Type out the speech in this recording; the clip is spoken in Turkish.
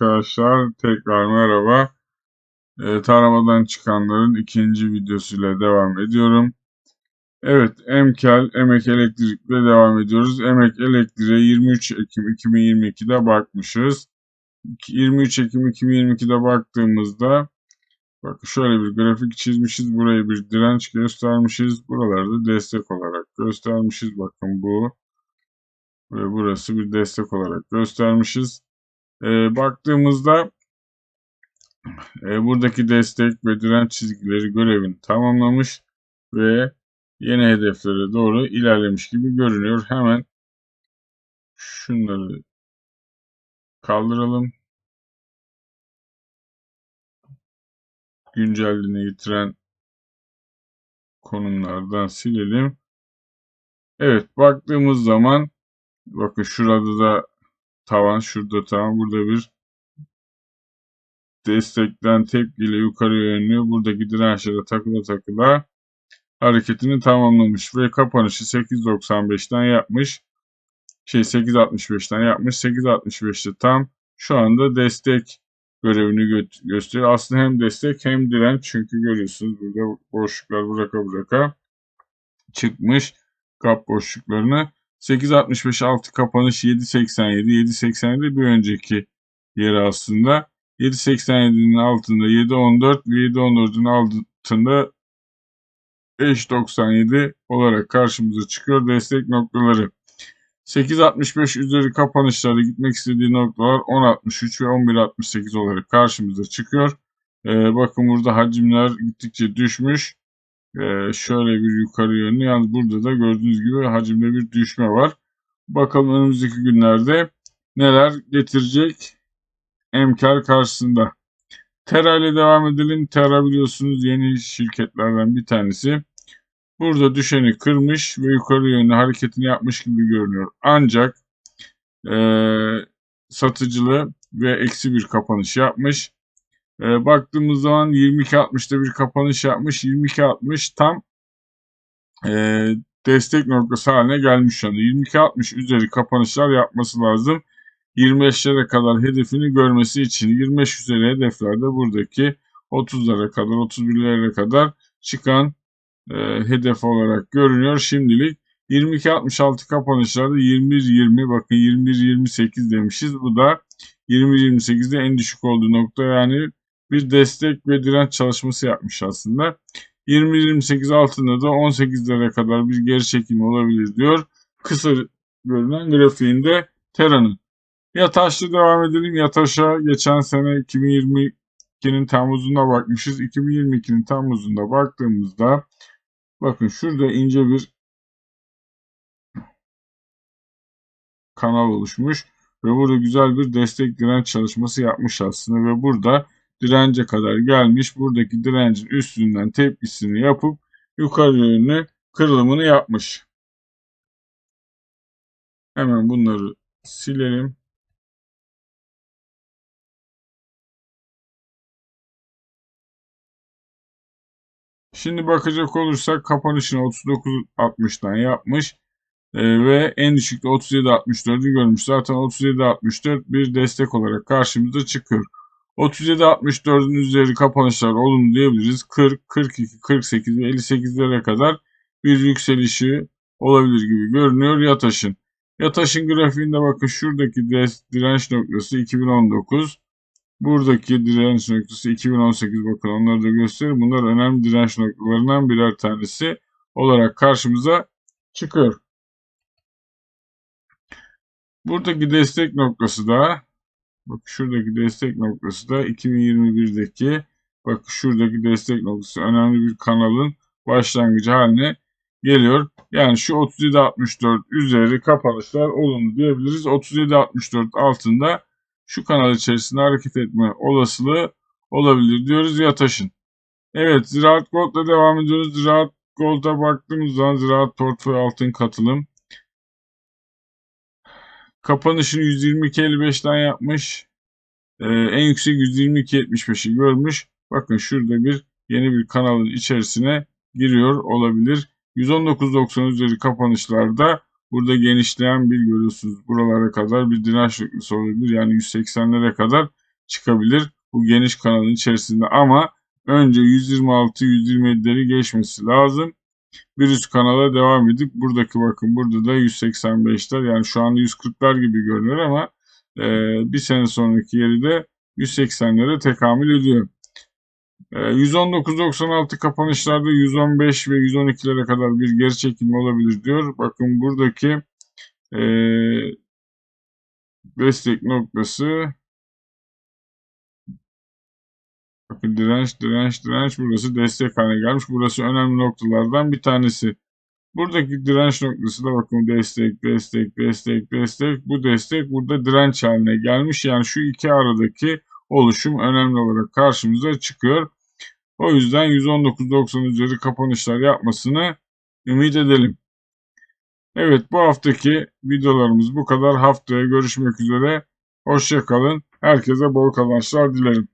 arkadaşlar. Tekrar merhaba. E, taramadan çıkanların ikinci videosuyla devam ediyorum. Evet, Emkel, Emek Elektrik'le devam ediyoruz. Emek Elektrik'e 23 Ekim 2022'de bakmışız. 23 Ekim 2022'de baktığımızda bakın şöyle bir grafik çizmişiz. Buraya bir direnç göstermişiz. Buralarda destek olarak göstermişiz. Bakın bu ve burası bir destek olarak göstermişiz. E, baktığımızda e, buradaki destek ve direnç çizgileri görevini tamamlamış ve yeni hedeflere doğru ilerlemiş gibi görünüyor. Hemen şunları kaldıralım. Güncelliğini yitiren konumlardan silelim. Evet baktığımız zaman bakın şurada da tavan, şurada tavan, burada bir destekten tepkiyle yukarı yönlü buradaki dirençlere takıla takıla hareketini tamamlamış ve kapanışı 8.95'ten yapmış. Şey 8.65'ten yapmış. 8.65'te tam şu anda destek görevini gö gösteriyor. Aslında hem destek hem direnç çünkü görüyorsunuz burada boşluklar bıraka bıraka çıkmış kap boşluklarını. 8.65 altı kapanış 7.87. 7.87 bir önceki yeri aslında. 7.87'nin altında 7.14 ve 7.14'ün altında 5.97 olarak karşımıza çıkıyor destek noktaları. 8.65 üzeri kapanışlarda gitmek istediği noktalar 10.63 ve 11.68 olarak karşımıza çıkıyor. Ee, bakın burada hacimler gittikçe düşmüş. Ee, şöyle bir yukarı yönlü. Yalnız burada da gördüğünüz gibi hacimde bir düşme var. Bakalım önümüzdeki günlerde neler getirecek emkar karşısında. Terra ile devam edelim. Terra biliyorsunuz yeni şirketlerden bir tanesi. Burada düşeni kırmış ve yukarı yönlü hareketini yapmış gibi görünüyor. Ancak e, satıcılı ve eksi bir kapanış yapmış. E, baktığımız zaman 22.60'da bir kapanış yapmış. 22.60 tam e, destek noktası haline gelmiş şu anda. 22.60 üzeri kapanışlar yapması lazım. 25'lere kadar hedefini görmesi için 25 üzeri hedeflerde buradaki 30'lara kadar 31'lere kadar çıkan e, hedef olarak görünüyor. Şimdilik 22.66 kapanışlarda 21.20 bakın 21.28 demişiz. Bu da 20.28'de en düşük olduğu nokta yani bir destek ve direnç çalışması yapmış aslında. 20-28 altında da 18'lere kadar bir geri çekilme olabilir diyor. Kısa görünen grafiğinde Tera'nın. Yataş'ta devam edelim. Yataş'a geçen sene 2022'nin Temmuz'unda bakmışız. 2022'nin Temmuz'unda baktığımızda bakın şurada ince bir kanal oluşmuş ve burada güzel bir destek direnç çalışması yapmış aslında ve burada dirence kadar gelmiş. Buradaki direncin üstünden tepkisini yapıp yukarı yönlü kırılımını yapmış. Hemen bunları silelim. Şimdi bakacak olursak kapanışını 39.60'dan yapmış. Ee, ve en düşükte 37.64'ü görmüş. Zaten 37.64 bir destek olarak karşımıza çıkıyor. 37-64'ün üzeri kapanışlar olumlu diyebiliriz. 40, 42, 48 ve 58'lere kadar bir yükselişi olabilir gibi görünüyor Yataş'ın. Yataş'ın grafiğinde bakın şuradaki direnç noktası 2019. Buradaki direnç noktası 2018 bakın onları da göstereyim. Bunlar önemli direnç noktalarından birer tanesi olarak karşımıza çıkıyor. Buradaki destek noktası da Bak şuradaki destek noktası da 2021'deki bak şuradaki destek noktası önemli bir kanalın başlangıcı haline geliyor. Yani şu 37.64 üzeri kapanışlar olumlu diyebiliriz. 37.64 altında şu kanal içerisinde hareket etme olasılığı olabilir diyoruz Yataş'ın. Evet Ziraat Gold'la devam ediyoruz. Ziraat Gold'a baktığımız zaman Ziraat Portföy Altın Katılım Kapanışını 122.55'ten yapmış. Ee, en yüksek 122.75'i görmüş. Bakın şurada bir yeni bir kanalın içerisine giriyor olabilir. 119.90 üzeri kapanışlarda burada genişleyen bir görüyorsunuz. Buralara kadar bir direnç noktası olabilir. Yani 180'lere kadar çıkabilir bu geniş kanalın içerisinde ama önce 126-127'leri geçmesi lazım. Bir üst kanala devam edip buradaki bakın burada da 185'ler yani şu anda 140'lar gibi görünüyor ama e, bir sene sonraki yeri de 180'lere tekamül ediyor. E, 119.96 kapanışlarda 115 ve 112'lere kadar bir geri çekilme olabilir diyor. Bakın buradaki e, destek noktası Bakın direnç, direnç, direnç. Burası destek haline gelmiş. Burası önemli noktalardan bir tanesi. Buradaki direnç noktası da bakın destek, destek, destek, destek. Bu destek burada direnç haline gelmiş. Yani şu iki aradaki oluşum önemli olarak karşımıza çıkıyor. O yüzden 119.90 üzeri kapanışlar yapmasını ümit edelim. Evet bu haftaki videolarımız bu kadar. Haftaya görüşmek üzere. Hoşçakalın. Herkese bol kazançlar dilerim.